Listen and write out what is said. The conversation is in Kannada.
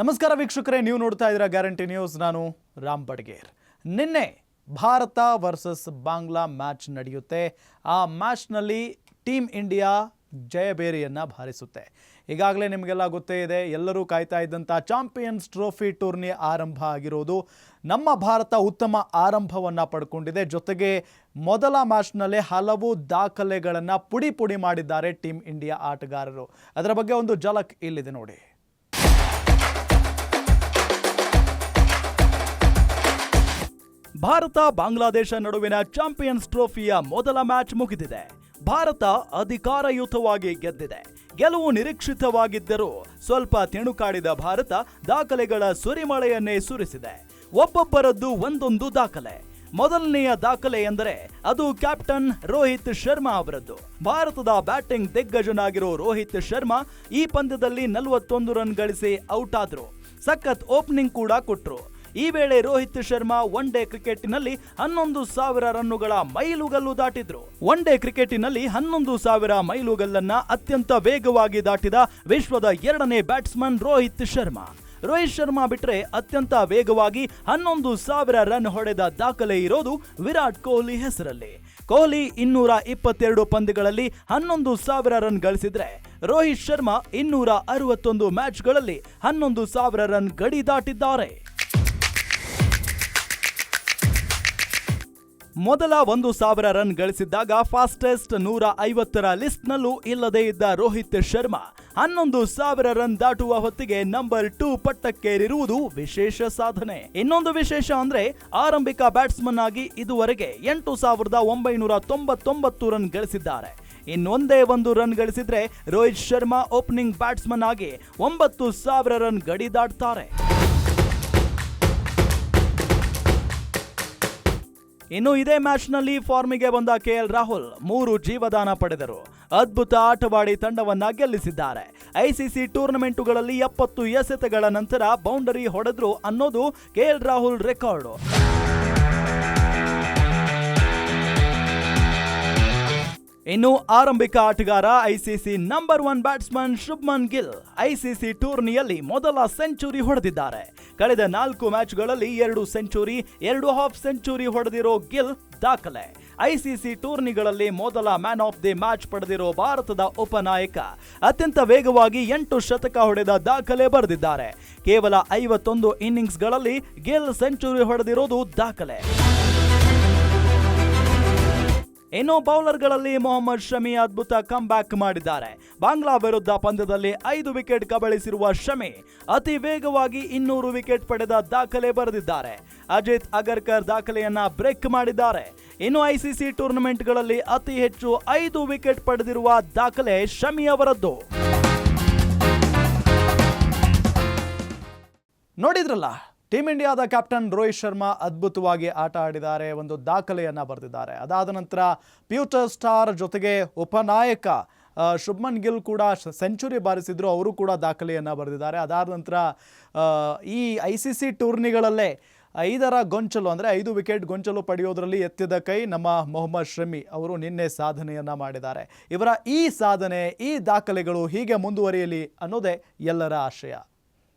ನಮಸ್ಕಾರ ವೀಕ್ಷಕರೇ, ನೀವು ನೋಡ್ತಾ ಇದ್ದೀರಾ ಗ್ಯಾರಂಟಿ ನ್ಯೂಸ್. ನಾನು ರಾಮ್ ಬಡ್ಗೇರ್. ನಿನ್ನೆ ಭಾರತ ವರ್ಸಸ್ ಬಾಂಗ್ಲಾ ಮ್ಯಾಚ್ ನಡೆಯುತ್ತೆ. ಆ ಮ್ಯಾಚ್ನಲ್ಲಿ ಟೀಮ್ ಇಂಡಿಯಾ ಜಯಬೇರಿಯನ್ನು ಭಾರಿಸುತ್ತೆ ಈಗಾಗಲೇ ನಿಮಗೆಲ್ಲ ಗೊತ್ತೇ ಇದೆ, ಎಲ್ಲರೂ ಕಾಯ್ತಾ ಇದ್ದಂಥ ಚಾಂಪಿಯನ್ಸ್ ಟ್ರೋಫಿ ಟೂರ್ನಿ ಆರಂಭ ಆಗಿರೋದು. ನಮ್ಮ ಭಾರತ ಉತ್ತಮ ಆರಂಭವನ್ನು ಪಡ್ಕೊಂಡಿದೆ. ಜೊತೆಗೆ ಮೊದಲ ಮ್ಯಾಚ್ನಲ್ಲೇ ಹಲವು ದಾಖಲೆಗಳನ್ನು ಪುಡಿ ಪುಡಿ ಮಾಡಿದ್ದಾರೆ ಟೀಮ್ ಇಂಡಿಯಾ ಆಟಗಾರರು. ಅದರ ಬಗ್ಗೆ ಒಂದು ಝಲಕ್ ಇಲ್ಲಿದೆ ನೋಡಿ. ಭಾರತ ಬಾಂಗ್ಲಾದೇಶ ನಡುವಿನ ಚಾಂಪಿಯನ್ಸ್ ಟ್ರೋಫಿಯ ಮೊದಲ ಮ್ಯಾಚ್ ಮುಗಿದಿದೆ. ಭಾರತ ಅಧಿಕಾರಯುತವಾಗಿ ಗೆದ್ದಿದೆ. ಗೆಲುವು ನಿರೀಕ್ಷಿತವಾಗಿದ್ದರೂ ಸ್ವಲ್ಪ ತಿಣುಕಾಡಿದ ಭಾರತ ದಾಖಲೆಗಳ ಸುರಿಮಳೆಯನ್ನೇ ಸುರಿಸಿದೆ. ಒಬ್ಬೊಬ್ಬರದ್ದು ಒಂದೊಂದು ದಾಖಲೆ. ಮೊದಲನೆಯ ದಾಖಲೆ ಎಂದರೆ ಅದು ಕ್ಯಾಪ್ಟನ್ ರೋಹಿತ್ ಶರ್ಮಾ ಅವರದ್ದು. ಭಾರತದ ಬ್ಯಾಟಿಂಗ್ ದಿಗ್ಗಜನಾಗಿರೋ ರೋಹಿತ್ ಶರ್ಮಾ ಈ ಪಂದ್ಯದಲ್ಲಿ ನಲವತ್ತೊಂದು ರನ್ ಗಳಿಸಿ ಔಟ್ ಆದ್ರು ಸಖತ್ ಓಪನಿಂಗ್ ಕೂಡ ಕೊಟ್ರು. ಈ ವೇಳೆ ರೋಹಿತ್ ಶರ್ಮಾ ಒನ್ ಡೇ ಕ್ರಿಕೆಟ್ನಲ್ಲಿ ಹನ್ನೊಂದು ಸಾವಿರ ರನ್ನುಗಳ ಮೈಲುಗಲ್ಲು ದಾಟಿದ್ರು. ಒನ್ ಡೇ ಕ್ರಿಕೆಟ್ನಲ್ಲಿ ಹನ್ನೊಂದು ಸಾವಿರ ಮೈಲುಗಲ್ಲನ್ನ ಅತ್ಯಂತ ವೇಗವಾಗಿ ದಾಟಿದ ವಿಶ್ವದ ಎರಡನೇ ಬ್ಯಾಟ್ಸ್ಮನ್ ರೋಹಿತ್ ಶರ್ಮಾ. ರೋಹಿತ್ ಶರ್ಮಾ ಬಿಟ್ರೆ ಅತ್ಯಂತ ವೇಗವಾಗಿ ಹನ್ನೊಂದು ಸಾವಿರ ರನ್ ಹೊಡೆದ ದಾಖಲೆ ಇರೋದು ವಿರಾಟ್ ಕೊಹ್ಲಿ ಹೆಸರಲ್ಲಿ. ಕೊಹ್ಲಿ ಇನ್ನೂರ ಇಪ್ಪತ್ತೆರಡು ಪಂದ್ಯಗಳಲ್ಲಿ ಹನ್ನೊಂದು ಸಾವಿರ ರನ್ ಗಳಿಸಿದ್ರೆ, ರೋಹಿತ್ ಶರ್ಮಾ ಇನ್ನೂರ ಅರವತ್ತೊಂದು ಮ್ಯಾಚ್ಗಳಲ್ಲಿ ಹನ್ನೊಂದು ಸಾವಿರ ರನ್ ಗಡಿ ದಾಟಿದ್ದಾರೆ. ಮೊದಲ ಒಂದು ಸಾವಿರ ರನ್ ಗಳಿಸಿದ್ದಾಗ ಫಾಸ್ಟೆಸ್ಟ್ ನೂರ ಐವತ್ತರ ಲಿಸ್ಟ್ನಲ್ಲೂ ಇಲ್ಲದೇ ಇದ್ದ ರೋಹಿತ್ ಶರ್ಮಾ ಹನ್ನೊಂದು ಸಾವಿರ ರನ್ ದಾಟುವ ಹೊತ್ತಿಗೆ ನಂಬರ್ ಟೂ ಪಟ್ಟಕ್ಕೇರಿರುವುದು ವಿಶೇಷ ಸಾಧನೆ. ಇನ್ನೊಂದು ವಿಶೇಷ ಅಂದ್ರೆ ಆರಂಭಿಕ ಬ್ಯಾಟ್ಸ್ಮನ್ ಆಗಿ ಇದುವರೆಗೆ ಎಂಟು ಸಾವಿರದ ಒಂಬೈನೂರ ತೊಂಬತ್ತೊಂಬತ್ತು ರನ್ ಗಳಿಸಿದ್ದಾರೆ. ಇನ್ನೊಂದೇ ಒಂದು ರನ್ ಗಳಿಸಿದ್ರೆ ರೋಹಿತ್ ಶರ್ಮಾ ಓಪನಿಂಗ್ ಬ್ಯಾಟ್ಸ್ಮನ್ ಆಗಿ ಒಂಬತ್ತು ಸಾವಿರ ರನ್ ಗಡಿ ದಾಟ್ತಾರೆ. ಇನ್ನು ಇದೇ ಮ್ಯಾಚ್ನಲ್ಲಿ ಫಾರ್ಮಿಗೆ ಬಂದ ಕೆ ಎಲ್ ರಾಹುಲ್ ಮೂರು ಜೀವದಾನ ಪಡೆದರು. ಅದ್ಭುತ ಆಟವಾಡಿ ತಂಡವನ್ನ ಗೆಲ್ಲಿಸಿದ್ದಾರೆ. ಐಸಿಸಿ ಟೂರ್ನಮೆಂಟುಗಳಲ್ಲಿ ಎಪ್ಪತ್ತು ಎಸೆತಗಳ ನಂತರ ಬೌಂಡರಿ ಹೊಡೆದ್ರು ಅನ್ನೋದು ಕೆಎಲ್ ರಾಹುಲ್ ರೆಕಾರ್ಡು. ಇನ್ನು ಆರಂಭಿಕ ಆಟಗಾರ ICC number one batsman Shubman Gill ICC ಟೂರ್ನಿಯಲ್ಲಿ ಮೊದಲ ಸೆಂಚುರಿ ಹೊಡೆದಿದ್ದಾರೆ. ಕಳೆದ ನಾಲ್ಕು ಮ್ಯಾಚ್ಗಳಲ್ಲಿ ಎರಡು ಸೆಂಚುರಿ, ಎರಡು ಹಾಫ್ ಸೆಂಚುರಿ ಹೊಡೆದಿರೋ ಗಿಲ್ ದಾಖಲೆ. ಐಸಿಸಿ ಟೂರ್ನಿಗಳಲ್ಲಿ ಮೊದಲ ಮ್ಯಾನ್ ಆಫ್ ದಿ ಮ್ಯಾಚ್ ಪಡೆದಿರೋ ಭಾರತದ ಉಪನಾಯಕ. ಅತ್ಯಂತ ವೇಗವಾಗಿ ಎಂಟು ಶತಕ ಹೊಡೆದ ದಾಖಲೆ ಬರೆದಿದ್ದಾರೆ. ಕೇವಲ ಐವತ್ತೊಂದು ಇನ್ನಿಂಗ್ಸ್ಗಳಲ್ಲಿ ಗಿಲ್ ಸೆಂಚುರಿ ಹೊಡೆದಿರೋದು ದಾಖಲೆ. ಇನ್ನು ಬೌಲರ್ಗಳಲ್ಲಿ ಮೊಹಮ್ಮದ್ ಶಮಿ ಅದ್ಭುತ ಕಮ್ ಬ್ಯಾಕ್ ಮಾಡಿದ್ದಾರೆ. ಬಾಂಗ್ಲಾ ವಿರುದ್ಧ ಪಂದ್ಯದಲ್ಲಿ ಐದು ವಿಕೆಟ್ ಕಬಳಿಸಿರುವ ಶಮಿ ಅತಿ ವೇಗವಾಗಿ ಇನ್ನೂರು ವಿಕೆಟ್ ಪಡೆದ ದಾಖಲೆ ಬರೆದಿದ್ದಾರೆ. ಅಜಿತ್ ಅಗರ್ಕರ್ ದಾಖಲೆಯನ್ನ ಬ್ರೇಕ್ ಮಾಡಿದ್ದಾರೆ. ಇನ್ನು ಐಸಿಸಿ ಟೂರ್ನಮೆಂಟ್ಗಳಲ್ಲಿ ಅತಿ ಹೆಚ್ಚು ಐದು ವಿಕೆಟ್ ಪಡೆದಿರುವ ದಾಖಲೆ ಶಮಿ ಅವರದ್ದು. ನೋಡಿದ್ರಲ್ಲ? ಟೀಮ್ ಇಂಡಿಯಾದ ಕ್ಯಾಪ್ಟನ್ ರೋಹಿತ್ ಶರ್ಮಾ ಅದ್ಭುತವಾಗಿ ಆಟ ಆಡಿದ್ದಾರೆ, ಒಂದು ದಾಖಲೆಯನ್ನು ಬರೆದಿದ್ದಾರೆ. ಅದಾದ ನಂತರ ಪ್ಯೂಟರ್ ಸ್ಟಾರ್ ಜೊತೆಗೆ ಉಪನಾಯಕ ಶುಭ್ಮನ್ ಗಿಲ್ ಕೂಡ ಸೆಂಚುರಿ ಬಾರಿಸಿದ್ರು, ಅವರು ಕೂಡ ದಾಖಲೆಯನ್ನು ಬರೆದಿದ್ದಾರೆ. ಅದಾದ ನಂತರ ಈ ಐ ಸಿ ಸಿ ಟೂರ್ನಿಗಳಲ್ಲೇ ಐದರ ಗೊಂಚಲು, ಅಂದರೆ ಐದು ವಿಕೆಟ್ ಗೊಂಚಲು ಪಡೆಯೋದರಲ್ಲಿ ಎತ್ತಿದ ಕೈ ನಮ್ಮ ಮೊಹಮ್ಮದ್ ಶಮಿ ಅವರು ನಿನ್ನೆ ಸಾಧನೆಯನ್ನು ಮಾಡಿದ್ದಾರೆ. ಇವರ ಈ ಸಾಧನೆ, ಈ ದಾಖಲೆಗಳು ಹೀಗೆ ಮುಂದುವರಿಯಲಿ ಅನ್ನೋದೇ ಎಲ್ಲರ ಆಶಯ.